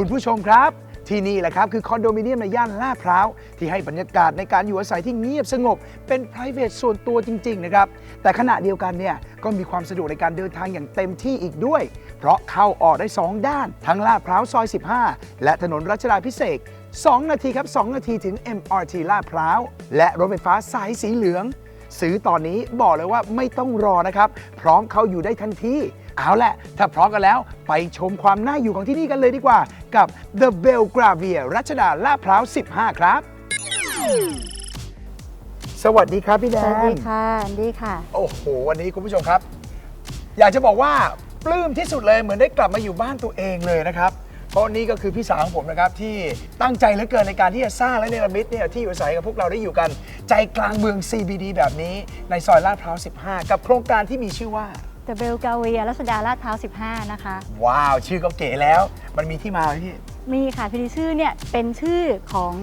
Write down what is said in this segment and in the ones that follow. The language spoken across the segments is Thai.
คุณผู้ชมครับ ที่นี่แหละครับคือคอนโดมิเนียมในย่านลาดพร้าว ที่ให้บรรยากาศในการอยู่อาศัยที่เงียบสงบ เป็น p r i v a t ส่วนตัวจริง ๆ นะครับ แต่ขณะเดียวกันเนี่ยก็มีความสะดวกในการเดินทางอย่างเต็มที่อีกด้วย เพราะเข้าออกได้ 2 ด้าน ทั้งลาดพร้าวซอย 15 และถนนรัชดาพิเศษก2 นาทีครับ 2 นาทีถึง MRT ลาดพร้าว และรถไฟฟ้าสายสีเหลือง ซื้อตอนนี้บอกเลยว่าไม่ต้องรอนะครับ พร้อมเข้าอยู่ได้ทันที เอาแหละ ถ้าพร้อมกันแล้วไปชมความน่าอยู่ของที่นี่กันเลยดีกว่า กับ The Belgravia รัชดาลาดพร้าว 15 ครับ สวัสดีครับพี่แดสนวัสดีค่ะอันดีค่ะ โอ้โห วันนี้คุณผู้ชมครับ อยากจะบอกว่าปลื้มที่สุดเลยเหมือนได้กลับมาอยู่บ้านตัวเองเลยนะครับ เพราะนี่ก็คือพี่สาวของผมนะครับ ที่ตั้งใจเหลือเกินในการที่จะสร้างและเนรมิตเนี่ยที่อยู่อาศัยกับพวกเราได้อยู่กัน ใจกลางเมือง CBD แบบนี้ในซอยลาดพร้าว 15 กับโครงการที่มีชื่อว่า The b e l g a v i a รัชดาลาดพร้าว 15 นะคะ ว้าว ชื่อก็เก๋แล้ว มันมีที่มาไหมพี่ มีค่ะพีดีชื่อเนี่ยเป็นชื่อของ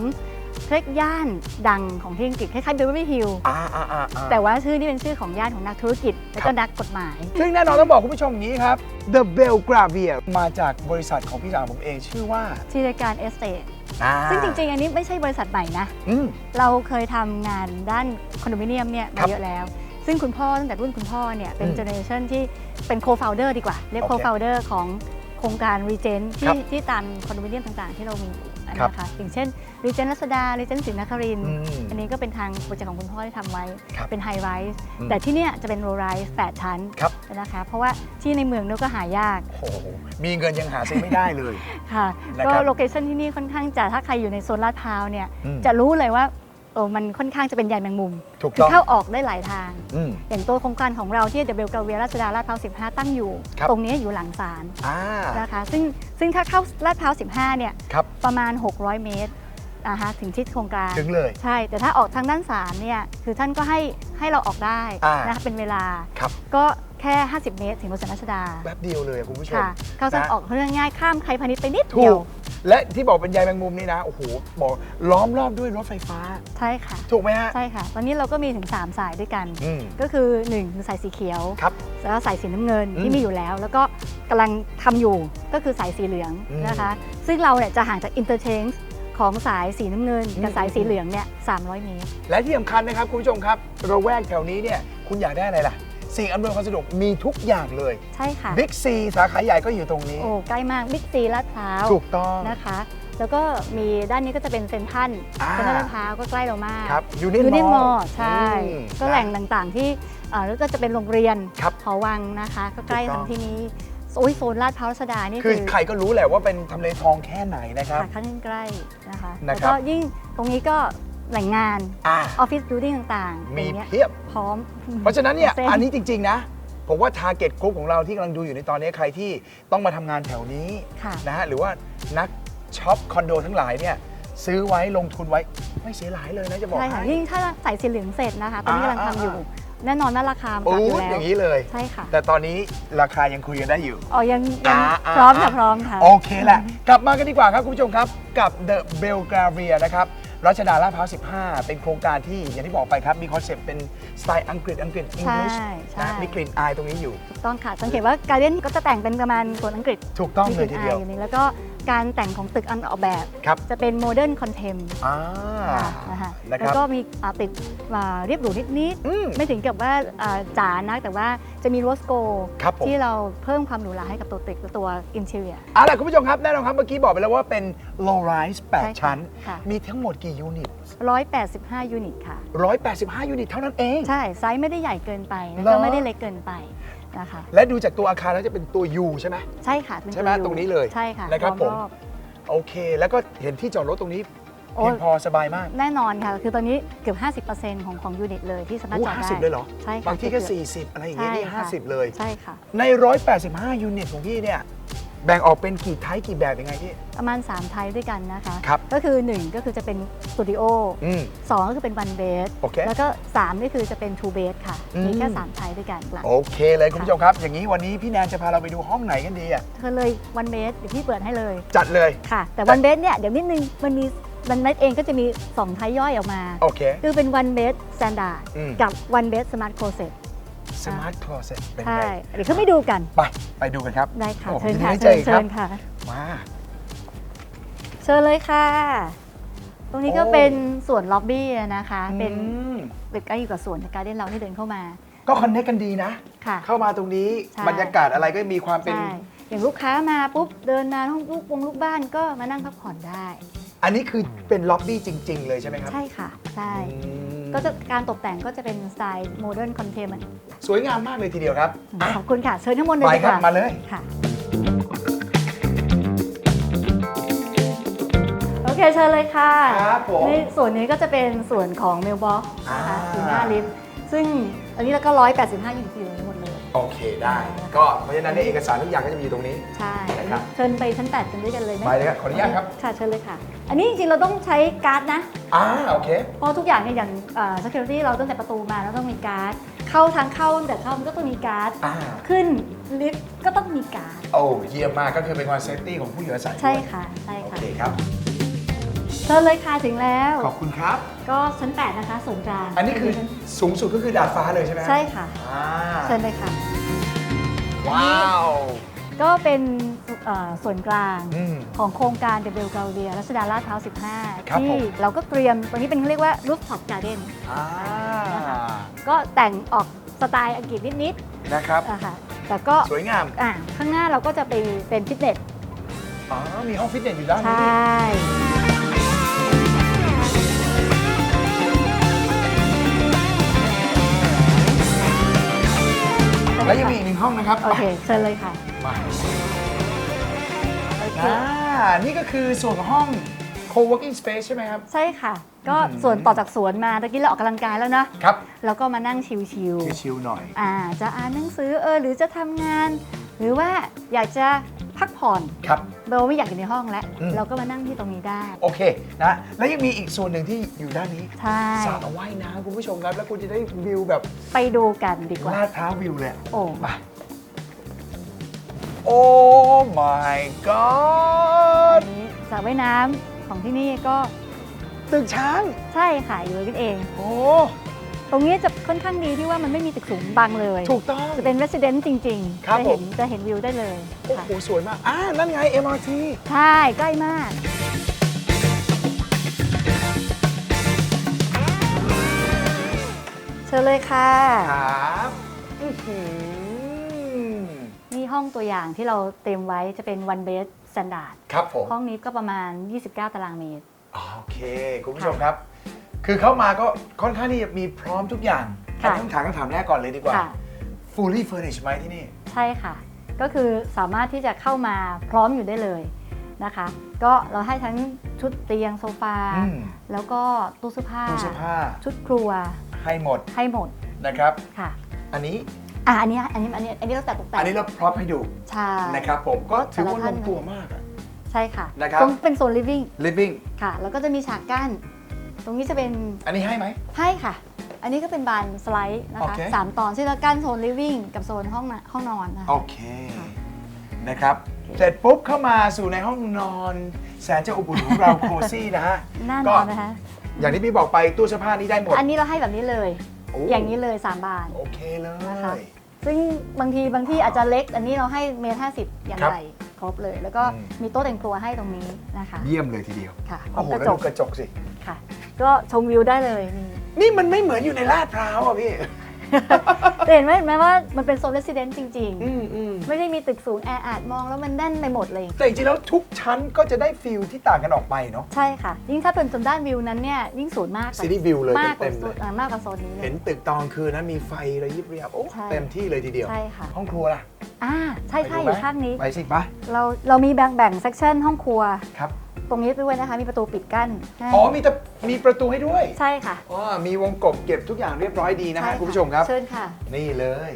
เทรกย่านดังของที่อังกฤษคล้ายๆ Beverly Hills อ่าอ่าอ่าอ่าแต่ว่าชื่อนี่เป็นชื่อของย่านของนักธุรกิจ และครัก็บนักกฎหมาย ซึ่งแน่นอนต้องบอกคุณผู้ชมอย่างนี้ครับ The Belgravia มาจากบริษัทของพี่สาวผมเองชื่อว่าที่รายการ Estate อ่าซึ่งจริงๆ อันนี้ไม่ใช่บริษัทใหม่นะ อืม เราเคยทำงานด้านคอนโดมิเนียมเนี่ยครัมาบ เยอะแล้ว ซึ่งคุณพ่อตั้งแต่รุ่นคุณพ่อเนี่ยเป็นอืมเจเนอเรชันที่เป็นโคฟ o u เดอร์ดีกว่า เรียกโอโคเคฟ o u เดอร์ของโครงการรีเจนครัที่บที่ตามคอนโดมิเนียมต่างๆ ที่เรามีอยู่ครับนะคะอย่างเช่นรีเจนรัชดารีเจนศรีนครินทร์อืมอันนี้ก็เป็นทางโปรเจกต์ของคุณพ่อที่ทำไว้ครับเป็นไฮไรส์อืมแต่ที่เนี่ยจะเป็นโรไรส์8ชั้นครับนะคะเพราะว่าที่ในเมืองเนี่ยก็หายากโอ้โหมีเงินยังหาซื้อไม่ได้เลยค่ะนะครับก็โลเคชันที่นี่ค่อนข้างจะถ้าใครอยู่ในโซนลาดพร้าวเนี่ยอืมจะรู้เลยว่า โอ้มันค่อนข้างจะเป็นใยแมงมุมถูกคืต้อองเข้าออกได้หลายทาง อืม อย่างตัวโครงการของเราที่เดเบลกาเวียราชดาลาดพร้าว15 ตั้งอยู่ ครับ ตรงนี้อยู่หลังศาลอ่านะคะ ซึ่งซึ่งถ้าเข้าลาดพร้าว15 เนี่ยครับประมาณ 600 เมตรนะคะ ถึงที่โครงการ ถึงเลย ใช่ แต่ถ้าออกทางด้านศาลเนี่ย คือท่านก็ให้ให้เราออกได้อ่านนะคะเป็นเวลา ครับ ก็แค่ 50 เมตรถึงบนสนรัชดา แป๊บเดียวเลยอะคุณผู้ชม ค่ะ เข้าทางนะ ออกเรื่องง่ายข้ามไทยพาณิชย์ไปนิดถูเดียว ก และที่บอกเป็นใยแมงมุมนี่นะ โอ้โห บอกล้อมรอบด้วยรถไฟฟ้า ใช่ค่ะ ถูกไหมฮะ ใช่ค่ะ ตอนนี้เราก็มีถึง 3 สายด้วยกัน อืมก็คือ1คือสายสีเขียว ครับ แล้วสายสีน้ำเงินอืมที่มีอยู่แล้ว แล้วก็กำลังทำอยู่ก็คือสายสีเหลืองอืมนะคะ ซึ่งเราเนี่ยจะห่างจากอินเตอร์เชนจ์ของสายสีน้ำเงิน กับอืม สายสีเหลืองเนี่ย300 เมตร และที่สำคัญนะครับคุณผู้ชมครับระแวกแถวนี้เนี่ยคุณอยากได้อะไรล่ะ สิ่งอำนวยความสะดวกมีทุกอย่างเลยใช่ค่ะ บิ๊กซีสาขาใหญ่ก็อยู่ตรงนี้ โอ้ใกล้มากบิ๊กซีลาดพร้าวถูกต้องนะคะ แล้วก็มีด้านนี้ก็จะเป็นเซ็นทรัลอ่า เซ็นทรัลลาดพร้าวก็ใกล้เรามากครับยูนิยูนิมมออลใช่ก็แหล่งต่างๆที่เอ่อแล้วก็จะเป็นโรงเรียนครับหอวังนะคะ ก็ใกล้ถูกต้ทาอง งที่นี้โอ้ยโซนลาดพร้าวรัชดานี่คืคืออใครก็รู้แหละว่าเป็นทำเลทองแค่ไหนนะครับ ค่ะค่อนข้างใกล้นะคะ นะแล้วครับ ก็ยิ่งตรงนี้ก็ แหล่งงานอ่าออฟฟิศบิลดิ่งต่างๆมีอย่างเงี้ยเพียบ พร้อม เพราะฉะนั้นเนี่ยส้อันนี้จริง ๆ นะ ผมว่าทาร์เก็ตกลุ่มของเราที่กำลังดูอยู่ในตอนนี้ใครที่ต้องมาทำงานแถวนี้ค่ะนะฮะ หรือว่านักช็อปคอนโดทั้งหลายเนี่ย ซื้อไว้ลงทุนไว้ไม่เสียหลายเลยนะจะบอกใช่ค่ะให้ ยิ่งถ้าใส่สีเหลืองเสร็จนะคะ ตอนนี้อ่ากำลังทำอยู่ อ่แน่นอนว่าราคามันโอ้ปรับอยู่ยแล้อว ย่างนี้เลย ใช่ค่ะ แต่ตอนนี้ราคายังคุยกันได้อยู่ อ๋อ ยังยังอ่าอ่าพร้อมค่ะอ่าพร้อมค่ะ โอเคแหละ กลับมากันดีกว่าครับ คุณผู้ชมครับ กับ The Belgravia นะครับ รัชดาลาดพร้าว 15 เป็นโครงการที่อย่างที่บอกไปครับ มีคอนเซปต์เป็นสไตล์อังกฤษอังกฤษอังกฤษใช่ใช่ นะมีกลิ่นอายตรงนี้อยู่ ถูกต้องค่ะ สังเกตว่าการเดียนก็จะแต่งเป็นประมาณโซนอังกฤษถูกต้องมีเลยทีเดียวอยู่นี่แล้วก็ การแต่งของตึกอันออกแบบ ครับจะเป็นโมเดิร์นคอนเทมอ่านะคะนะคแล้วรับก็มีอ่าติดอ่าเรียบหรูนิดอืม ๆ ไม่ถึงกับว่าอ่าจ๋านะแต่ว่าจะมีโรสโกครับผม ที่เราเพิ่มความหรูหราให้กับตัวตึกและตัวอินเท i รีย เอาล่ะคุณผู้ชมครับแน่นอนครับเมื่อกี้บอกไปแล้วว่าเป็น low rise ใช่ค่ะ8ชั้น ค่ะ มีทั้งหมดกี่ยูนิต 185 ยูนิตค่ะ 185 ยูนิตเท่านั้นเอง ใช่ ไซส์ไม่ได้ใหญ่เกินไปแล้วเหรก็อ ไม่ได้เล็กเกินไป นะคะ และดูจากตัวอาคารแล้วจะเป็นตัว U ใช่ไหม ใช่ค่ะเป็นใช่ไหมวตรงนี้เลยใช่ค่ะนะครับล้อผมรอบโอเค แล้วก็เห็นที่จอดรถตรงนี้โอ้ เพียงพอสบายมากแน่นอนค่ะ คือตอนนี้เกือบ 50%ของของยูนิตเลยที่สามารถโอ้จอดได้50เลยเหรอ ใช่ค่ะบางที่ก็เกือบ40 อะไรอย่างเงี้ยนี่ใช่ค่ะ 50 เลย ใช่ค่ะ ใน 185 ยูนิตของพี่เนี่ย แบ่งออกเป็นกี่ไทป์กี่แบบยังไงพี่ ประมาณ 3 ไทป์ด้วยกันนะคะ ครับก็คือ 1 ก็คือจะเป็นสตูดิโออืม2ก็คือเป็น one bed โอเค แล้วก็3ก็คือจะเป็น two bed ค่ะอืมมีแค่3ไทป์ด้วยกันหลังโอเคเลยคุณผู้ชมครับ อย่างนี้วันนี้พี่แนนจะพาเราไปดูห้องไหนกันดีอะเธอเลย one bed เดี๋ยวพี่เปิดให้เลยจัดเลย ค่ะ แต่ one bed เนี่ยเดี๋ยวนิดนึงมันมี one bed เองก็จะมี 2 ไทป์ย่อยออกมา โอเค คือเป็น one bed standard อืม กับ one bed smart closet สมาร์ทค ลอเซ็ตเป็นใช่ไงเดี๋ยวเขาไม่ดูกัน ไปไปดูกันครับได้ค่ะ โอ้เชิญยินดีค่ะได้เจอเชิญครับเชิญค่ะ มา เชิญเลยค่ะ ตรงนี้ก็โอ้ เป็นส่วนล็อบบี้นะคะ เป็นอืมตึกใกล้อยู่กับสวนการเด้นเราที่เดินเข้ามาก็คอนเนคกันดีนะ ค่ะ เข้ามาตรงนี้ใช่ บรรยากาศอะไรก็มีความเป็น ใช่อย่างลูกค้ามาปุ๊บเดินมาห้องลูกวงลูกบ้านก็มานั่งพักผ่อนได้ อันนี้คือเป็นล็อบบี้จริง ๆ เลยใช่ไหมครับใช่ค่ะ ใช่ อืม ก็จะการตกแต่งก็จะเป็นสไตล์โมเดิร์นคอนเทมสวยงามมากเลยทีเดียวครับอะขอบคุณค่ะ เชิญข้างบนเลยไปดีคกรับว่ามาเลยค่ะ โอเคเชิญเลยค่ะ ครับผมนี่ส่วนนี้ก็จะเป็นส่วนของเมลบ็อกนะคะอ่า อยู่หน้าลิฟต์ซึ่งอันนี้เราก็ 185ยูนิตหมดเลย โอเคได้ ก็เพราะฉะนั้นเนี่ยเอกสารทุกอย่างก็จะมีอยู่ตรงนี้ ใช่นะครับ เชิญไปชั้น8กันด้วยกันเลยไหมไปเลยครับขออนุญาตครับ ค่ะเชิญเลยค่ะ อันนี้จริงๆเราต้องใช้การ์ดนะ อ่าโอเค เพราะทุกอย่างเนี่ยอย่างเอ่อ security เราตั้งแต่ประตูมาเราต้องมีการ์ด เข้าทางเข้าตั้งแต่เข้ามันก็ต้องมีการ์ด อ่า ขึ้นลิฟต์ก็ต้องมีการ์ด โอ้เยี่ยมมากก็คือเป็นความเซฟตี้ของผู้อยู่อาศัยด้วยใช่ค่ะ ใช่โอค่ะ เคครับ เชิญเลยค่ะถึงแล้ว ขอบคุณครับ ก็ชั้น 8 นะคะส่วนกลางอันนี้คือสูงสุดก็คือดาดฟ้าเลยใช่ไหมใช่ค่ะ อ่าเชิญเลยค่ะ ว้าว ก็เป็นเอ่อส่วนกลางอืมของโครงการเดบิวเกาเดียรัชดาลาดพร้าวครับ15ที่ผม เราก็เตรียมตรงนี้เป็นเขาเรียกว่ารูฟท็อปการ์เด้นอ่าก็แต่งออกสไตล์อังกฤษนิดนะครับๆนะคะแต่ก็สวยงามอ่าข้างหน้าเราก็จะไปเป็นฟิตเนส อ๋อมีห้องฟิตเนสอยู่ด้านใชนี้่ แล้วยังมีอีกหนึ่งห้องนะครับโอเคเชิญเลยค่ะมาโอเค อ่านี่ก็คือส่วนของห้อง co-working space ใช่ไหมครับ ใช่ค่ะ ก็อืม ส่วนต่อจากสวนมาตะกี้เราออกกำลังกายแล้วนะครับแล้วก็มานั่งชิลชิวๆหน่อย ๆอ่าจะอ่านหนังสือเออหรือจะทำงาน หรือว่าอยากจะ พักผ่อนครับ เราไม่อยากอยู่ในห้องแล้ว อืม เราก็มานั่งที่ตรงนี้ได้ โอเคนะแล้วยังมีอีกส่วนหนึ่งที่อยู่ด้านนี้ใช่ สระว่ายน้ำคุณผู้ชมครับ แล้วคุณจะได้วิวแบบไปดูกันดีกว่า ลาดพร้าววิวเลยโอ้ไปโอ้ my อั god นนี้สระว่ายน้ำของที่นี่ก็ตึกช้าง ใช่ค่ะอยู่กันเอง โอ้ ตรงนี้จะค่อนข้างดีที่ว่ามันไม่มีตึกสูงบังเลย ถูกต้อง จะเป็น resident จริงครับๆจะเห็นผม จะเห็นวิวได้เลยโอ้ค่ะโหสวยมาก อ่านั่นไง MRT ใช่ใกล้มาก เชิญเลยค่ะ ครับอื้อหือนี่ห้องตัวอย่างที่เราเตรียมไว้จะเป็น one bed standard ครับผม ห้องนี้ก็ประมาณ 29 ตารางเมตร โอเค คุณผู้ชมครับ คือเข้ามาก็ค่อนข้างที่จะมีพร้อมทุกอย่างค่ะอันนี้ต้องถามคำถามแรกก่อนเลยดีกว่า ค่ะ fully furnished ไหมที่นี่ ใช่ค่ะ ก็คือสามารถที่จะเข้ามาพร้อมอยู่ได้เลยนะคะ ก็เราให้ทั้งชุดเตียงโซฟา อืม แล้วก็ตู้เสื้อผ้า ตู้เสื้อผ้าชุดครัวให้หมดให้หมดนะครับ ค่ะ อันนี้อะอันนี้อันนี้อันนี้อันนี้เราแต่ตกแต่งอันนี้เราพร็อพให้ดูใช่ นะครับผมก็ถือว่าแต่ละลท่านงตัวมากอะ ใช่ค่ะนะครับ ตรงเป็นโซน living living ค่ะ แล้วก็จะมีฉากกั้น ตรงนี้จะเป็นอันนี้ให้ไหม ให้ค่ะ อันนี้ก็เป็นบานสไลด์นะโอคะเค สามตอนที่เรากั้นโซน living กับโซนห้องน่ะห้องนอนนะคะ โอเคค่ะนะครับ เสร็จปุ๊บเข้ามาสู่ในห้องนอน แสนจะอบอุ่นของเรา โคซี่นะฮะแน่นก็อนนะคะ อย่างที่พี่บอกไปตู้เสื้อผ้านี้ได้หมด อันนี้เราให้แบบนี้เลย โอ้ อย่างนี้เลย3บาน โอเคเลนะคะ ย ซึ่งบางทีบางที่อาจจะเล็ก อันนี้เราให้เมตรห้าสิบอย่างครับ ไรค รบเลย แล้วก็อืม มีโต๊ะแต่งตัวให้ตรงนี้นะคะเยี่ยมเลยทีเดียว ค่ะพร้อโอ้มโหกระแล้วจดูกกระจกสิ ค่ะ ก็ชมวิวได้เลยนี่ นี่มันไม่เหมือนอยู่ในลาดพร้าวอะพี่ แต่เห็นไหมเห็นไหมว่ามันเป็นโซนเรสซิเดนต์จริง อืมอืมๆ ไม่ได้มีตึกสูงแออัดมองแล้วมันแน่นไปหมดเลย แต่จริงๆแล้วทุกชั้นก็จะได้ฟิลที่ต่างกันออกไปเนาะใช่ค่ะ ยิ่งถ้าเป็นโซนด้านวิวนั้นเนี่ยยิ่งสูงมากกว่า City view เลยมากกว่าเต็มๆโซเลนย อ่ามากกว่าโซนนี้เลเห็ย นตึกตอนคืนนะมีไฟระยิบระยับโอ้ใช่ เต็มที่เลยทีเดียว ใช่ค่ะ ห้องครัวล่ะ อ่าใช่ใช่ไปอดูไหมยู่ข้างนี้ ไปสิปะเราเรามีแบ่งแบ่งเซกชันห้องครัว ครับ ตรงนี้ด้วยนะคะ มีประตูปิดกั้นให้อ๋อมีแต่มีประตูให้ด้วยใช่ค่ะอ๋อมีวงกบเก็บทุกอย่างเรียบร้อยดีนะใช่ฮะคุณผู้ชมครับเชิญค่ะ นี่เลย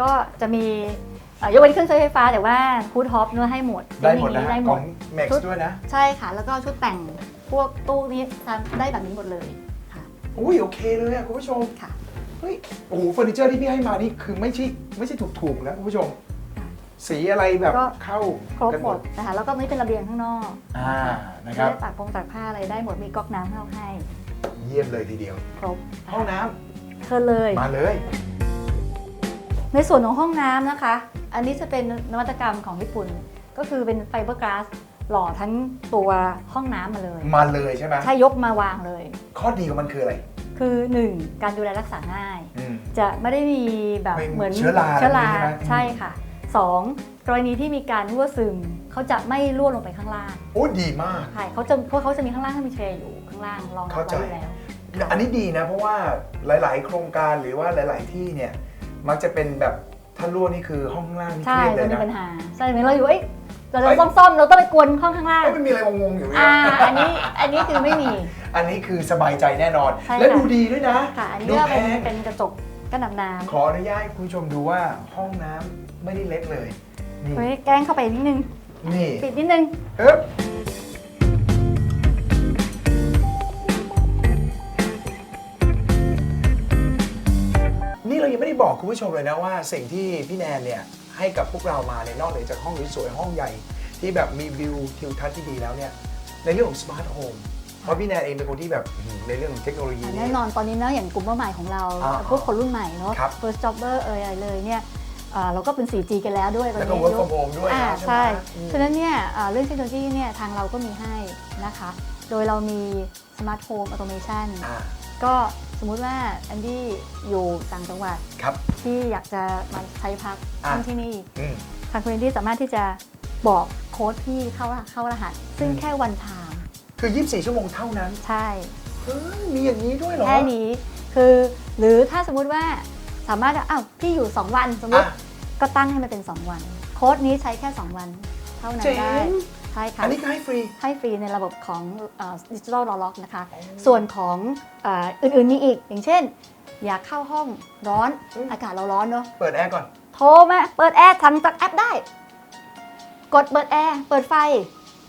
ก็จะมีเอ่อยกเว้นเครื่องใช้ไฟฟ้าแต่ว่าฮูดฮอปเนื้อให้หมด ได้หมดนะที่ฮะได้หขมอดง Max ชุดด้วยนะ ใช่ค่ะ แล้วก็ชุดแต่งพวกตู้นี้ทำได้แบบนี้หมดเลยค่ะอุ้ยโอเคเลยอะคุณผู้ชมค่ะเฮ้ยโอ้โหเฟอร์นิเจอร์ที่พี่ให้มานี่คือไม่ใช่ไม่ใช่ถูกๆนะคุณผู้ชมค่ะ สีอะไรแบบก็ เข้าครบกันหมดนะคะแล้วก็นี่เป็นระเบียงข้างนอกอ่านะครับ ได้ตากพงตากผ้าอะไรได้หมดมีก๊อกน้ำเข้าให้ เยี่ยมเลยทีเดียว ครบห้องน้ำเชิญเลย มาเลย ในส่วนของห้องน้ำนะคะ อันนี้จะเป็นนวัตกรรมของญี่ปุ่น ก็คือเป็นไฟเบอร์กลาสหล่อทั้งตัวห้องน้ำมาเลย มาเลยใช่ไหมใช่ยกมาวางเลย ข้อดีของมันคืออะไรคือ 1. การดูแลรักษาง่าย อืม จะไม่ได้มีแบบไม่เหมือนเชื้อราเชื้อราอะไรอย่างนี้ใช่ไหม ใช่ค่ะ 2. กรณีที่มีการรั่วซึมเขาจะไม่รั่วลงไปข้างล่างโอ้ดีมาก ใช่เขาจะเพราะเขาจะมีข้างล่างให้มีเทรย์อยู่ข้างล่างรองรับเข้าใจ ไว้อยู่แล้ว อันนี้ดีนะเพราะว่าหลาย ๆ โครงการหรือว่าหลาย ๆ ที่เนี่ยมักจะเป็นแบบถ้ารั่วนี่คือห้องล่างนี่เคใช่รียดเลจะยมีนะ ปัญหาใช่เหมือนเราอยู่เอ้ยเราเอ้จะยซ่อมๆเราต้องไปกวนห้องข้างล่าง เอ้ยมันมีอะไรงงๆอยู่เนี่ยอ่า อันนี้ อันนี้คือไม่มี อันนี้คือสบายใจแน่นอน ใช่ค่ะและดูดีด้วยนะค่ะ อันนี้ดูก็แพเป็นงเป็นกระจกกันน้ำน้ขออนุญาตให้คุณผู้ชมดูว่าห้องน้ำ ไม่ได้เล็กเลย นี่ำเฮ้ยแกล้งเข้าไปนิดนึง นี่ปิดนิดนึง เอ๊บนี่เรายังไม่ได้บอกคุณผู้ชมเลยนะว่า สิ่งที่พี่แนนเนี่ยให้กับพวกเรามาเนี่ยนอกเหนือจากห้องสวยๆห้องใหญ่ ที่แบบมีวิวทิวทัศน์ที่ดีแล้วเนี่ย ในเรื่องของสมาร์ทโฮมเพราะพี่แนนเองเป็นคนที่แบบอื้อหือในเรื่องของเทคโนโลยีอะเนี่แน่ยนอนตอนนี้นะอย่างกลุ่มเป้าหมายของเราอ่าพวกคนรุ่นใหม่เนาะ ครับ first jobber เอยอะไรเลยเนี่ย อ่าเราก็เป็น 4G กันแล้วด้วยตอนแล้วก็ นี้ work from home ด้วยอ่านะใช่ไหมใช่อืมฉะนั้นเนี่ยอ่าเรื่องเทคโนโลยีเนี่ยทางเราก็มีให้นะคะ โดยเรามี smart home automation อ่าก็สมมุติว่าแอนดี้อยู่ต่างจังหวัดครับ ที่อยากจะมาใช้พักอะที่นี่ อืม ทางคุณแอนดี้สามารถที่จะบอกโค้ดพี่เข้าเข้ารหัส ซึ่งอืม แค่วันไทม์คือ 24 ชั่วโมงเท่านั้นใช่ เฮ้ยมีอย่างนี้ด้วยเหรอ แค่นี้คือหรือถ้าสมมุติว่า สามารถจะอ้าวพี่อยู่ 2 วันสมมติ อะ ก็ตั้งให้มันเป็น 2 วัน โค้ดนี้ใช้แค่ 2 วัน เท่านั้นเจ๋งได้ ใช่ค่ะ อันนี้ก็ให้ฟรี ให้ฟรีในระบบของดิจิทัลล็อกนะคะ ส่วนของเอ่ออื่นๆมีอีก อย่างเช่น อยากเข้าห้องร้อน อืม อากาศเราร้อนเนอะเปิดแอร์ก่อน โทรมาเปิดแอร์ทำจากแอปได้ กดเปิดแอร์ เปิดไฟ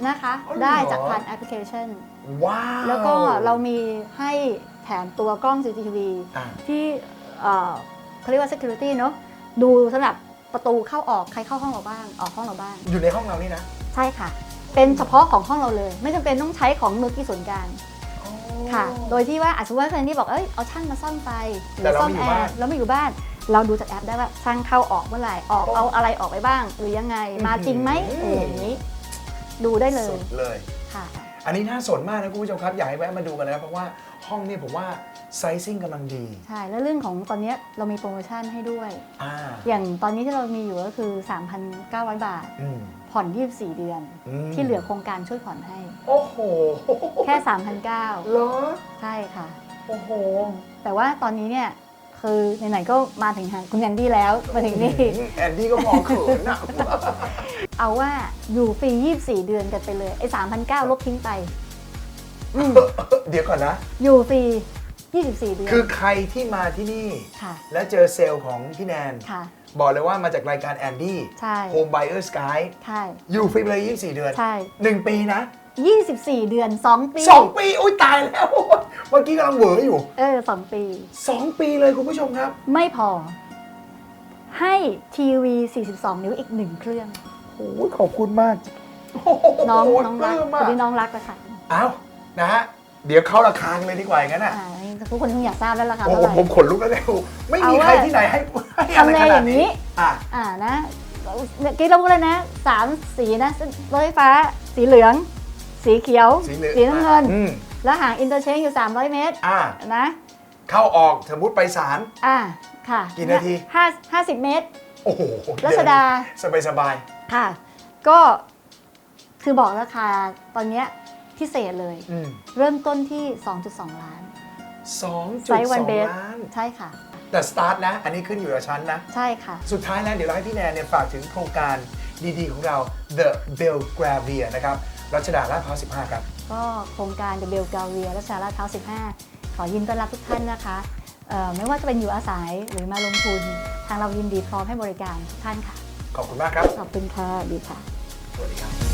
นะคะ อ๋อเหรอ ได้จากผ่านแอปพลิเคชัน ว้าวแล้วก็เรามีให้แถมตัวกล้อง CCTV อะที่เอ่อ เขาเรียกว่า security เนอะดูสำหรับประตูเข้าออกใครเข้าห้องเราบ้างออกห้องเราบ้าง อยู่ในห้องเรานี่นะใช่ค่ะ เป็นเฉพาะของห้องเราเลย ไม่จำเป็นต้องใช้ของมือกี่ส่วนกลางค่ะ โดยที่ว่าอาจจะว่าคนที่บอกเอ้ยเอาช่างมาซ่อมไฟหรืแต่อเราซ่อมไม่อยู่แอบ้านร์แล้วไม่อยู่บ้าน เราดูจากแอปได้ว่าช่างเข้าออกเมื่อไหร่ออกโอ้เอาอะไรออกไปบ้าง หรือยังไงมาจริงไหมอืม เอออย่างนี้ ดูได้เลยสุดเลย ค่ะ อันนี้น่าสนมากนะคุณผู้ชมครับ อยากให้แวะมาดูกันนะครับเพราะว่า ห้องเนี่ยผมว่าไซซิ่งกำลังดีใช่ แล้วเรื่องของตอนเนี้ยเรามีโปรโมชั่นให้ด้วย อ่าอย่างตอนนี้ที่เรามีอยู่ก็คือ 3,900 บาท อืม ผ่อน 24 เดือน อืม ที่เหลือโครงการช่วยผ่อนให้ โอ้โหแค่3,900เหรอใช่ค่ะ โอ้โห แต่ว่าตอนนี้เนี่ยคือไหนๆก็มาถึงทางคุณแอนดี้แล้วมาถึงนี่ แอนดี้ก็มองเขินอะเอาว่าอยู่ฟรี 24 เดือนกันไปเลยไอ้3,900ลบทิ้งไปอืม เดี๋ยวก่อนนะ อยู่ฟรี24 เดือน คือใครที่มาที่นี่ ค่ะ แล้วเจอเซลล์ของพี่แนน ค่ะ บอกเลยว่ามาจากรายการแอนดี้ใช่ โฮมไบเออร์สกายใช่ อยู่ฟรีไปเลย 24 เดือน ใช่ 1 ปีนะ 24 เดือน 2 ปี 2 ปีอุ้ยตายแล้ว เมื่อกี้กำลังเหวออยู่ เออ 2 ปี 2 ปีเลยคุณผู้ชมครับ ไม่พอ ให้ทีวี 42 นิ้วอีกหนึ่งเครื่อง โอ้ยขอบคุณมากน้องโโหน้องปรักลื้มคมานกนี้น้องรักเลยค่ะเอา นะฮะเดี๋ยวเข้าราคากันเลยดีกว่าอย่างนั้นอะอ่าทุกคนคงอยากทราบแล้วราคาโอ้เท่าโหไหร่ ผมขนลุกแล้วเนี่ยไม่มีเอาว่าใครที่ไหนให้ให้อะไรทำเลขอนาดย่างนี้นี้อะ อ่านะเมื่อกี้เราพูดเลยนะสามสีนะรถไฟฟ้า สีเหลือง สีเขียว สีเหลือง น้ำเงิน อืมแล้วห่างอินเตอร์เชนอยู่ 300 เมตรอะนะเข้าออกสมมติไปศาล อ่าค่ะกี่นาที ห้าห้าสิบเมตร โอ้โหรัชดา สบายสบายค่ะ ก็คือบอกราคาตอนเนี้ย พิเศษเลยๆอืมเริ่มต้นที่ 2.2 ล้าน สองจุไซดส์สวันองเบส ล้าน ใช่ค่ะ แต่สตาร์ทนะ อันนี้ขึ้นอยู่กับชั้นนะ ใช่ค่ะ สุดท้ายแล้วเดี๋ยวเราให้พี่แนนเนี่ยฝากถึงโครงการดีๆ ของเรา The Belgravia นะครับรัชดาลาดพร้าว15 ครับ ก็โครงการ The Bell g a l v i a รัชดาลาดพร้าว15 ขอยินดีต้อนรับทุกท่านนะคะเอ่อไม่ว่าจะเป็นอยู่อาศัยหรือมาลงทุน ทางเรายินดีพร้อมให้บริการทุกท่านค่ะ ขอบคุณมากครับ ขอบคุณค่ะดีค่ะ สวัสดีครับ